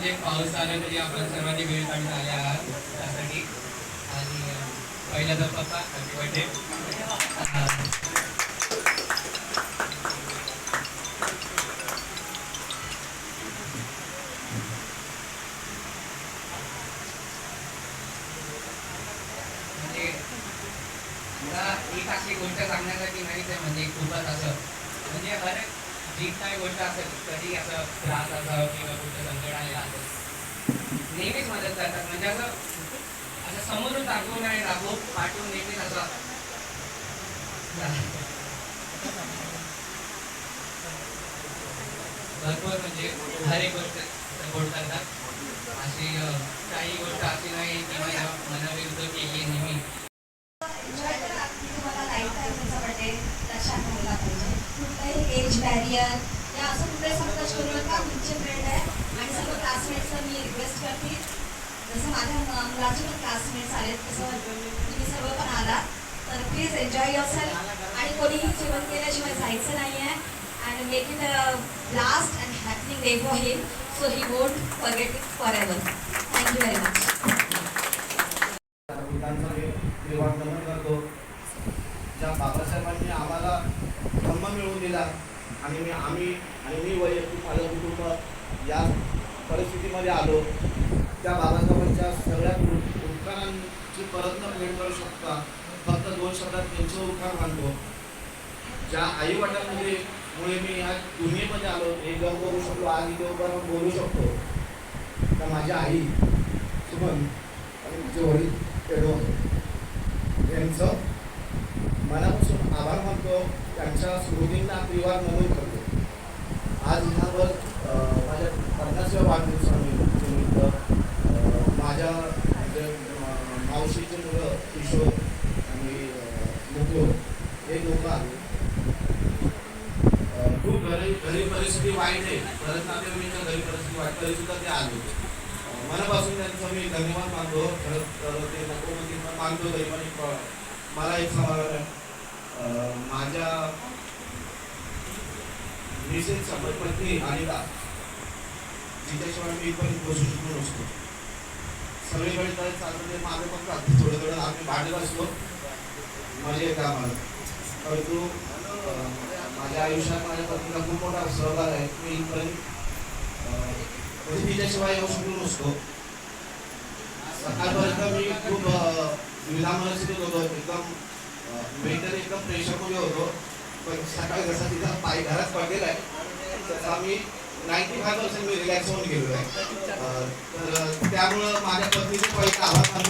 म्हणजे पाऊस आला तरी आपण सर्वांनी वेळ काढून आले आहात. त्यासाठी आणि पहिला तर पप्पा हॅपी बर्थडे म्हणजे मला एक अशी गोष्ट सांगण्यासाठी माहिती आहे म्हणजे खूपच असं. म्हणजे हर जी काही गोष्ट असेल कधी असं त्रास असावं किंवा कुठं संकट आलेलं असेल नेहमीच मदत करतात. म्हणजे असं असं समोरून दाखवून आणि दाखवून पाठवून नेहमीच असं भरपूर म्हणजे हर एक गोष्ट सपोर्ट करतात. अशी काही गोष्ट अशी नाही की माझ्या मनाविरुद्ध केली नेहमी. तुम्हाला पाहिजे. कुठलाही एज बॅरियर या असं कुठे समजा करू का तुमचे फ्रेंड आहे. आणि सर्व क्लासमेट्सला मी रिक्वेस्ट करते. जसं माझ्या मुलाचे पण क्लासमेट्स आलेत तसं तुम्ही सर्व पण आलात तर प्लीज एन्जॉय असेल आणि कोणीही जेवण केल्याशिवाय जायचं नाही आहे and make it a last and happening day for him so he won't forget it forever thank you very much करतो. ज्या बाबासाहेबांनी आम्हाला धम्म मिळवून दिला. आणि मी आम्ही आणि मी वैयक्तिक माझं कुटुंब या परिस्थितीमध्ये आलो. त्या बाबासाहेबांच्या सगळ्या उपकारांची परत न भेट करू शकता फक्त दोन शब्दात त्यांचे उपकार मानतो ज्या आई मुळे मी या दुनियेमध्ये आलो हे जग करू शकलो आज इथे उभा बोलू शकतो. तर माझ्या आई सुमन आणि तिचे वडील पेडो यांचं मनापासून आभार मानतो. त्यांच्या स्मृतींना त्रिवार म्हणून करतो आज ह्यावर अं, माझ्या पन्नासव्या वाढदिवसानिमित्त अं, माझ्या म्हणजे, अं, मावशीचे मुलं किशोर आणि अं, मुकुल हे दोघं आले अं, खूप घरी घरी परिस्थिती वाईट आहे परत नातेवाईकांच्या घरी परिस्थिती वाईट तरी सुद्धा ते आले अं, मनापासून त्यांचं मी धन्यवाद मानतो खरं तर ते नको म्हणजे पण मानतो तरी पण एक, अं, मला एक समाधान आहे अं, माझ्या मिसेस पत्नी आलेला तिच्याशिवाय मी इथपर्यंत बसू शकलो नसतो. सगळीकडे तर चालतं ते माझं पण थोडं थोडं आम्ही भांडत असतो. मजा येते आम्हाला. परंतु माझ्या आयुष्यात माझ्या पत्नीला खूप मोठा सहभाग आहे. मी इथपर्यंत म्हणजे तिच्याशिवाय येऊ शकलो नसतो. सकाळपर्यंत मी खूप अं, द्विधा होतो. एकदम मेंटली एकदम प्रेशरमध्ये होतो. पण सकाळी जसा तिचा पाय घरात पडलेला आहे तसा मी नाईन्टी फाय पर्सेंट मी रिलॅक्स होऊन गेलो आहे. तर त्यामुळं माझ्या पत्नीचे पहिले आभार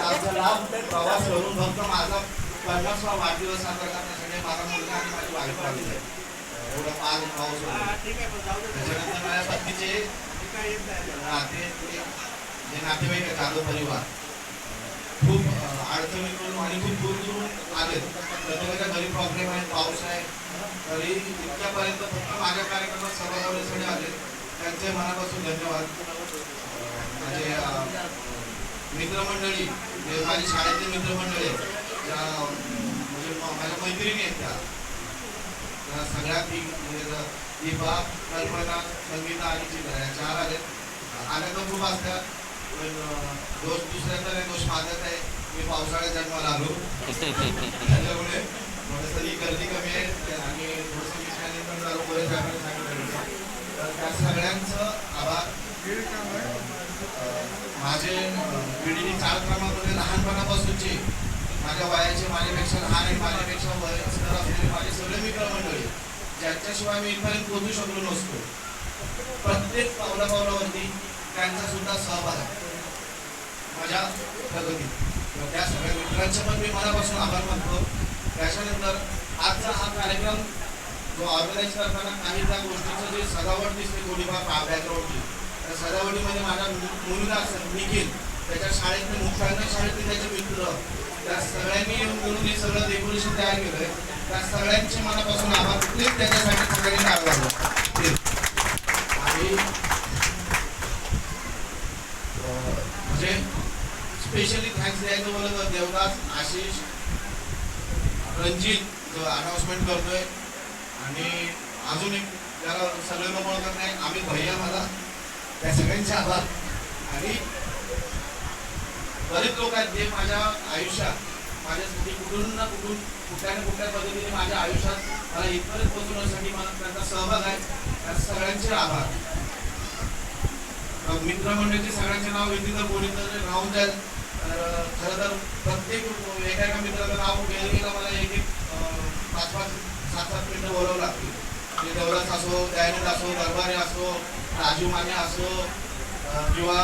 मानतो लाभ प्रवास करून फक्त माझा पन्नासवा वाढदिवस साजरा करण्यासाठी माझा मुलगा आणि माझी वाईफ आलेली आहे. एवढा पाच पाऊस त्याच्यानंतर माझ्या पत्नीचे नाते जे नातेवाईक आहे जाधव परिवार अडचणीतून आणि खूप दूर दूरून आले प्रत्येकाच्या घरी प्रॉब्लेम आहे पाऊस आहे. तरी इतक्यापर्यंत फक्त माझ्या कार्यक्रमात सहभाग होण्यासाठी आले त्यांचे मनापासून धन्यवाद. माझे मित्रमंडळी माझी शाळेतले मित्रमंडळी त्या ज्या म्हणजे माझ्या मैत्रिणी आहेत त्या. त्या सगळ्या ती म्हणजे दीपा कल्पना संगीता आणि चित्र या चार आले आल्या तर खूप असतात पण दोष दुसऱ्याचा नाही दोष माझाच आहे. मी पावसाळ्यात जन्माला आलो. त्याच्यामुळे थोडंसं ही गर्दी कमी आहे. आणि थोडंसं मिसमॅनेज पण झालं बरेच जणांनी सांगितलं तर त्या सगळ्यांचं आभार. माझे पिढीने चार क्रमांकामध्ये लहानपणापासूनचे माझ्या वयाचे माझ्यापेक्षा लहान आहे माझ्यापेक्षा वयस्कर असलेले माझे सगळे मित्रमंडळी ज्यांच्याशिवाय मी इथपर्यंत पोहोचू शकलो नसतो. प्रत्येक पावला पावलावरती त्यांचा सुद्धा सहभाग आहे. माझ्या प्रगतीत. किंवा त्या सगळ्या मित्रांचे पण मी मनापासून आभार मानतो. त्याच्यानंतर आजचा हा कार्यक्रम जो ऑर्गनाईज करताना काही त्या गोष्टीचं जे सजावट दिसते थोडीफार बॅकग्राऊंडची त्या सजावटीमध्ये माझा मु- मुलगा असेल निखिल त्याच्या शाळेतले मुख्यालय शाळेतले त्याचे मित्र. त्या सगळ्यांनी येऊन मिळून हे सगळं डेकोरेशन तयार केलंय. त्या सगळ्यांचे मनापासून आभार. प्लीज त्याच्यासाठी सगळ्यांनी आभार आणि अं, म्हणजे स्पेशली थँक्स द्यायचं बोलत तर देवदास आशिष रणजित जो अनाउन्समेंट करतोय. आणि अजून एक त्याला सगळ्यांना ओळखत नाही आम्ही भैया मला त्या सगळ्यांचे आभार. आणि बरेच लोक आहेत जे माझ्या आयुष्यात माझ्यासाठी कुठून ना कुठून कुठल्या ना कुठल्या पद्धतीने माझ्या आयुष्यात मला इथपर्यंत पोहोचवण्यासाठी मला त्यांचा सहभाग आहे. त्या सगळ्यांचे आभार. मित्रमंडळीचे सगळ्यांचे नाव घेतली तर कोणी तर राहून जाईल. तर खरं तर प्रत्येक एका एका मित्राचं नाव गेलं गेलं मला एक एक पाच पाच सात सात मिनिटं बोलावं लागतील. म्हणजे देवराज असो दयानंद असो दरबारे असो राजू माने असो किंवा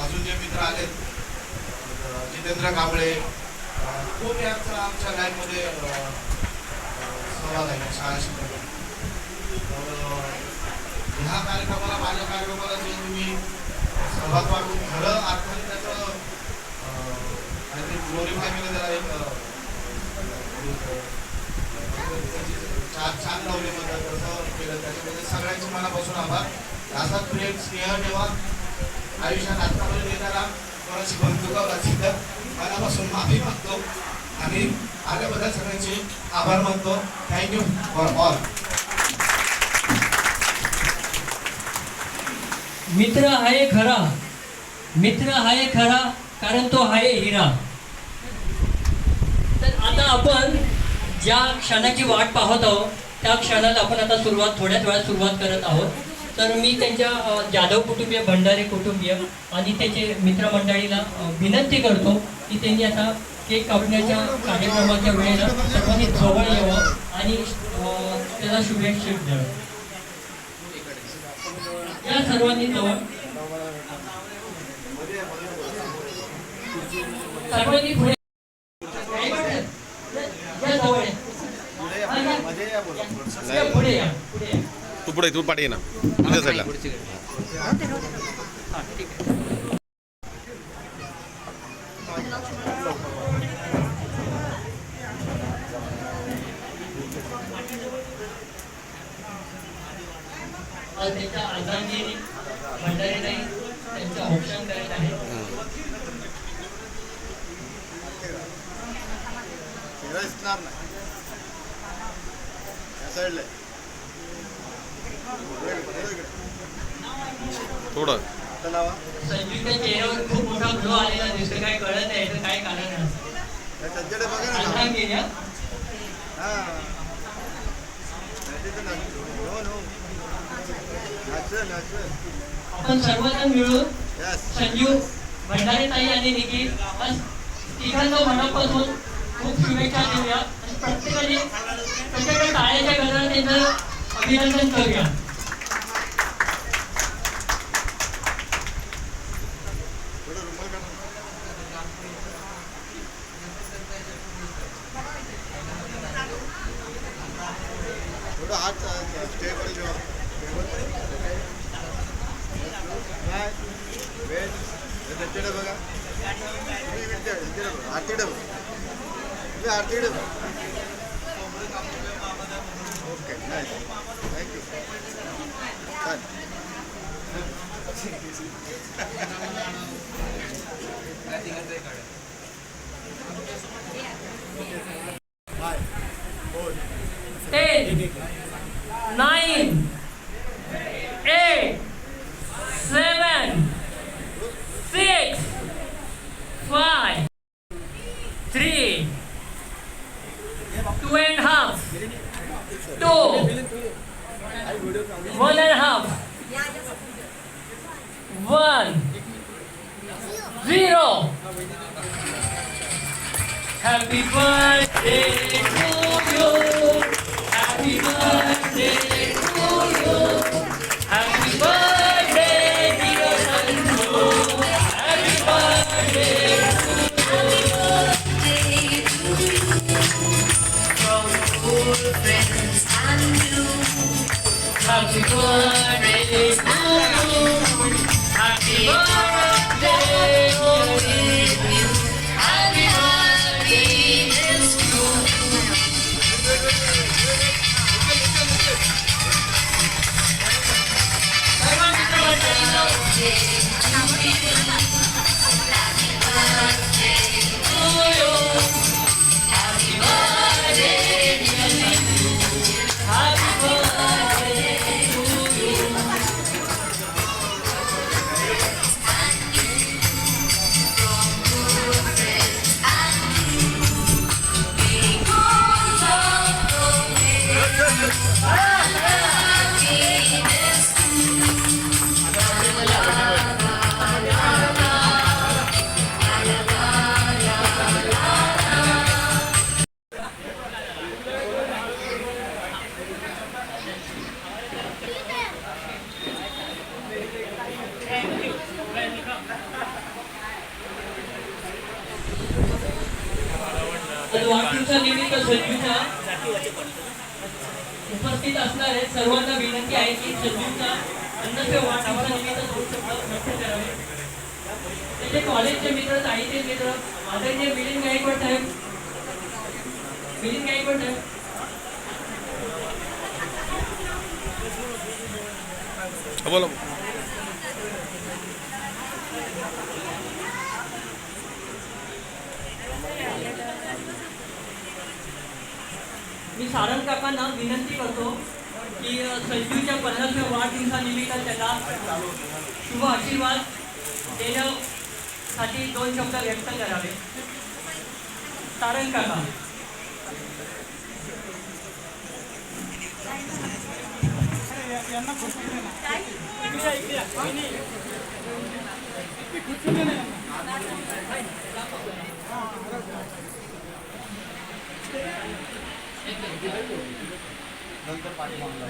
अजून जे मित्र आलेत अं, जितेंद्र कांबळे अं, खूप यांचा आमच्या लाईफमध्ये अं, सहभाग आहे शाळा शिकवण्यात ह्या कार्यक्रमाला माझ्या कार्यक्रमाला जे तुम्ही सहभाग वाटून खरं अर्थाने त्याचं ग्लोरीफाय केलं त्याला एक अं, त्याची छान छान लावले म्हणतात तसं केलं त्याच्यामध्ये सगळ्यांचे मनापासून आभार असाच प्रेम स्नेह ठेवा. आयुष्यात आत्तापर्यंत येणारा कोणाची बंधुका असेल तर मनापासून माफी मागतो. आणि आल्याबद्दल सगळ्यांचे आभार मानतो. थँक्यू फॉर ऑल मित्र आहे खरा. मित्र आहे खरा कारण तो आहे हिरा. तर आता आपण ज्या क्षणाची वाट पाहत आहोत त्या क्षणात आपण आता सुरुवात थोड्याच वेळात सुरुवात करत आहोत. तर मी त्यांच्या जाधव कुटुंबीय भंडारे कुटुंबीय आणि त्याचे मित्रमंडळीला विनंती करतो की त्यांनी आता केक कापण्याच्या कार्यक्रमाच्या वेळेला सर्वांनी जवळ यावं आणि त्याला शुभेच्छा द्यावं या सर्वांनी जवळ. सर्वांनी पुढे या जवळ या. हा, या. या, पुढे या पुढे या तू पुढे तू पाठी ये ना तुझ्या साईडला आज त्यांच्या अर्धांगिनी भंडारी नाही त्यांचं औक्षण करत आहे दिसणार नाही या साईडला आहे. थोडं आता लावा संजूच्या चेहऱ्यावर खूप मोठा ग्लो आलेला दिसतो काय कळत नाही तर काय कारण आहे या सज्जडे बघा ना लावा. अर्धांगिनी नाही तिथं नाच. नाच, नाच. आपण सर्वजण मिळून Yes. संजू भंडारे ताई आणि निखिल आज तिघांना मनापासून खूप शुभेच्छा देऊया आणि प्रत्येकाने प्रत्येकाने टाळ्याच्या गजरात त्यांचं अभिनंदन करूया थोडं रुमाल काढा. थोडं हात स्टेबल ठेवा काय वेळ सज्जडे बघा आरती डब आरती डब ओके नाईस थँक्यू छान bye four ten, nine, day. तर वाढदिवसानिमित्त संजूचा उपस्थित असणारे सर्वांना विनंती आहे की संजूचा अन्नसे वाढदिवसानिमित्त दोन शब्द व्यक्त करावे. त्याचे कॉलेजचे मित्र ताईचे मित्र आदरणीय मिलिंद गायकवाड साहेब. मिलिंद गायकवाड साहेब. बोला. सारंग काकांना विनंती करतो की अ, संजूच्या पन्नासव्या वाढदिवसानिमित्त त्याला शुभ आशीर्वाद देण्यासाठी दोन शब्द व्यक्त करावे. सारंग काका नंतर पाठीमागला